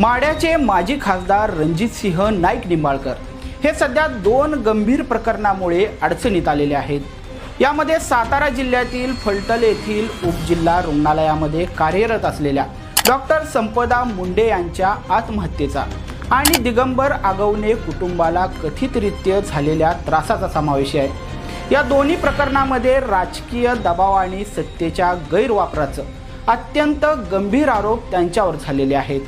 माड्याचे माजी खासदार रणजितसिंह नाईक निंबाळकर हे सध्या दोन गंभीर प्रकरणामुळे अडचणीत आलेले आहेत. यामध्ये सातारा जिल्ह्यातील फलटल येथील उपजिल्हा रुग्णालयामध्ये कार्यरत असलेल्या डॉक्टर संपदा मुंडे यांच्या आत्महत्येचा आणि दिगंबर आगवणे कुटुंबाला कथितरित्य झालेल्या त्रासाचा समावेश आहे. या दोन्ही प्रकरणामध्ये राजकीय दबाव आणि सत्तेच्या गैरवापराचं अत्यंत गंभीर आरोप त्यांच्यावर झालेले आहेत.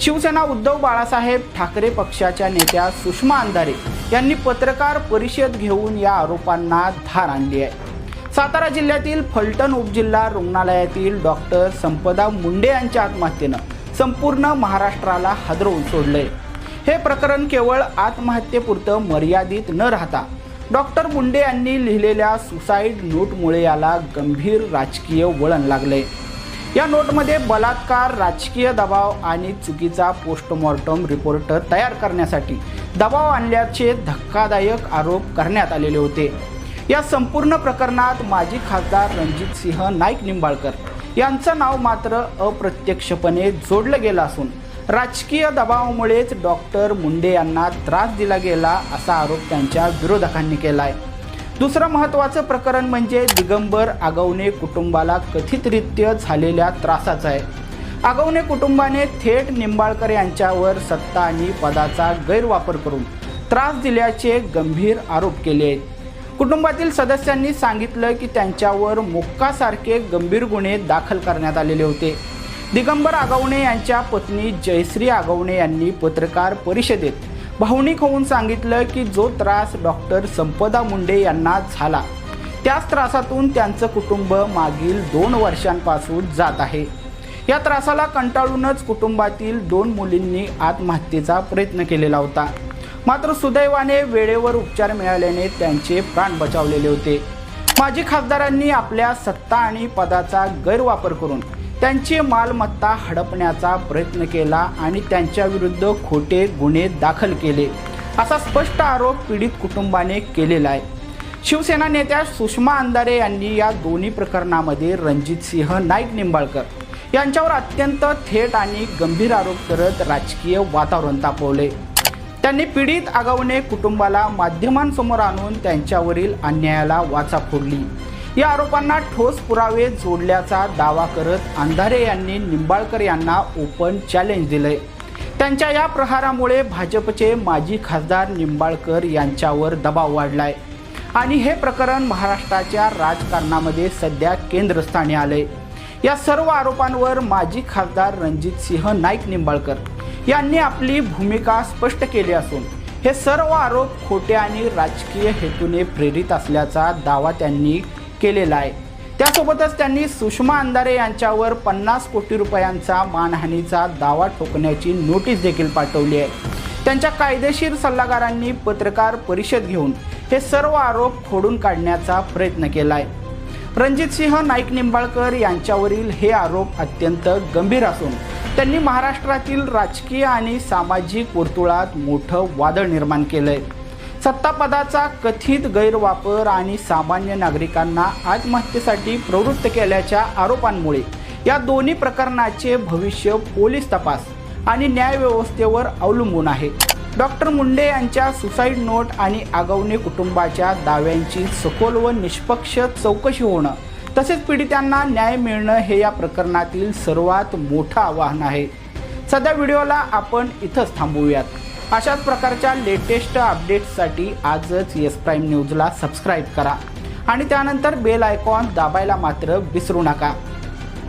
शिवसेना उद्धव बाळासाहेब ठाकरे पक्षाच्या नेत्या सुषमा अंधारे यांनी पत्रकार परिषद घेऊन या आरोपांना धार आणली आहे. सातारा जिल्ह्यातील फलटण उपजिल्हा रुग्णालयातील डॉक्टर संपदा मुंडे यांच्या आत्महत्येनं संपूर्ण महाराष्ट्राला हादरवून सोडलंय. हे प्रकरण केवळ आत्महत्येपुरतं मर्यादित न राहता डॉक्टर मुंडे यांनी लिहिलेल्या सुसाईड नोटमुळे याला गंभीर राजकीय वळण लागलंय. या नोटमध्ये बलात्कार राजकीय दबाव आणि चुकीचा पोस्टमॉर्टम रिपोर्ट तयार करण्यासाठी दबाव आणल्याचे धक्कादायक आरोप करण्यात आलेले होते. या संपूर्ण प्रकरणात माजी खासदार रणजित सिंह नाईक निंबाळकर यांचं नाव मात्र अप्रत्यक्षपणे जोडलं गेलं असून राजकीय दबावामुळेच डॉक्टर मुंडे यांना त्रास दिला गेला असा आरोप त्यांच्या विरोधकांनी केला आहे दुसरं महत्त्वाचं प्रकरण म्हणजे दिगंबर आगवणे कुटुंबाला कथितरित्य झालेल्या त्रासाचं आहे. आगवणे कुटुंबाने थेट निंबाळकर यांच्यावर सत्ता आणि पदाचा गैरवापर करून त्रास दिल्याचे गंभीर आरोप केले आहेत. कुटुंबातील सदस्यांनी सांगितलं की त्यांच्यावर मोक्कासारखे गंभीर गुन्हे दाखल करण्यात आलेले होते. दिगंबर आगवणे यांच्या पत्नी जयश्री आगवणे यांनी पत्रकार परिषदेत भावनिक होऊन सांगितलं की जो त्रास डॉक्टर संपदा मुंडे यांना झाला त्याच त्रासातून त्यांचं कुटुंब मागील दोन वर्षांपासून जात आहे. या त्रासाला कंटाळूनच कुटुंबातील दोन मुलींनी आत्महत्येचा प्रयत्न केलेला होता. मात्र सुदैवाने वेळेवर उपचार मिळाल्याने त्यांचे प्राण बचावलेले होते. माजी खासदारांनी आपल्या सत्ता आणि पदाचा गैरवापर करून त्यांची मालमत्ता हडपण्याचा प्रयत्न केला आणि त्यांच्याविरुद्ध खोटे गुन्हे दाखल केले. असा स्पष्ट आरोप पीडित कुटुंबाने केलेला आहे. शिवसेना नेत्या सुषमा अंधारे यांनी या दोन्ही प्रकरणामध्ये रणजित सिंह नाईक निंबाळकर यांच्यावर अत्यंत थेट आणि गंभीर आरोप करत राजकीय वातावरण तापवले. त्यांनी पीडित आगाऊने कुटुंबाला माध्यमांसमोर आणून त्यांच्यावरील अन्यायाला वाचा फोडली. या आरोपांना ठोस पुरावे जोडल्याचा दावा करत अंधारे यांनी निंबाळकर यांना ओपन चॅलेंज दिले त्यांच्या या प्रहारामुळे भाजपचे माजी खासदार निंबाळकर यांच्यावर दबाव वाढलाय. आणि हे प्रकरण महाराष्ट्राच्या राजकारणामध्ये सध्या केंद्रस्थानी आले या सर्व आरोपांवर माजी खासदार रणजित सिंह नाईक निंबाळकर यांनी आपली भूमिका स्पष्ट केली असून हे सर्व आरोप खोटे आणि राजकीय हेतूने प्रेरित असल्याचा दावा त्यांनी केलेला आहे. त्यासोबतच त्यांनी सुषमा अंधारे यांच्यावर पन्नास कोटी रुपयांचा मानहानीचा दावा ठोकण्याची नोटीस देखील पाठवली आहे. त्यांच्या कायदेशीर सल्लागारांनी पत्रकार परिषद घेऊन हे सर्व आरोप खोडून काढण्याचा प्रयत्न केला आहे रणजित सिंह नाईक निंबाळकर यांच्यावरील हे आरोप अत्यंत गंभीर असून त्यांनी महाराष्ट्रातील राजकीय आणि सामाजिक वर्तुळात मोठं वादळ निर्माण केलं आहे सत्तापदाचा कथित गैरवापर आणि सामान्य नागरिकांना आत्महत्येसाठी प्रवृत्त केल्याच्या आरोपांमुळे या दोन्ही प्रकरणाचे भविष्य पोलीस तपास आणि न्यायव्यवस्थेवर अवलंबून आहे. डॉक्टर मुंडे यांच्या सुसाईड नोट आणि आगवणे कुटुंबाच्या दाव्यांची सखोल व निष्पक्ष चौकशी होणं तसेच पीडितांना न्याय मिळणं हे या प्रकरणातील सर्वात मोठं आव्हान आहे. सध्या व्हिडिओला आपण इथंच थांबूयात. अशाच प्रकारच्या लेटेस्ट अपडेट्ससाठी आजच येस प्राईम न्यूजला सबस्क्राईब करा. आणि त्यानंतर बेल आयकॉन दाबायला मात्र विसरू नका.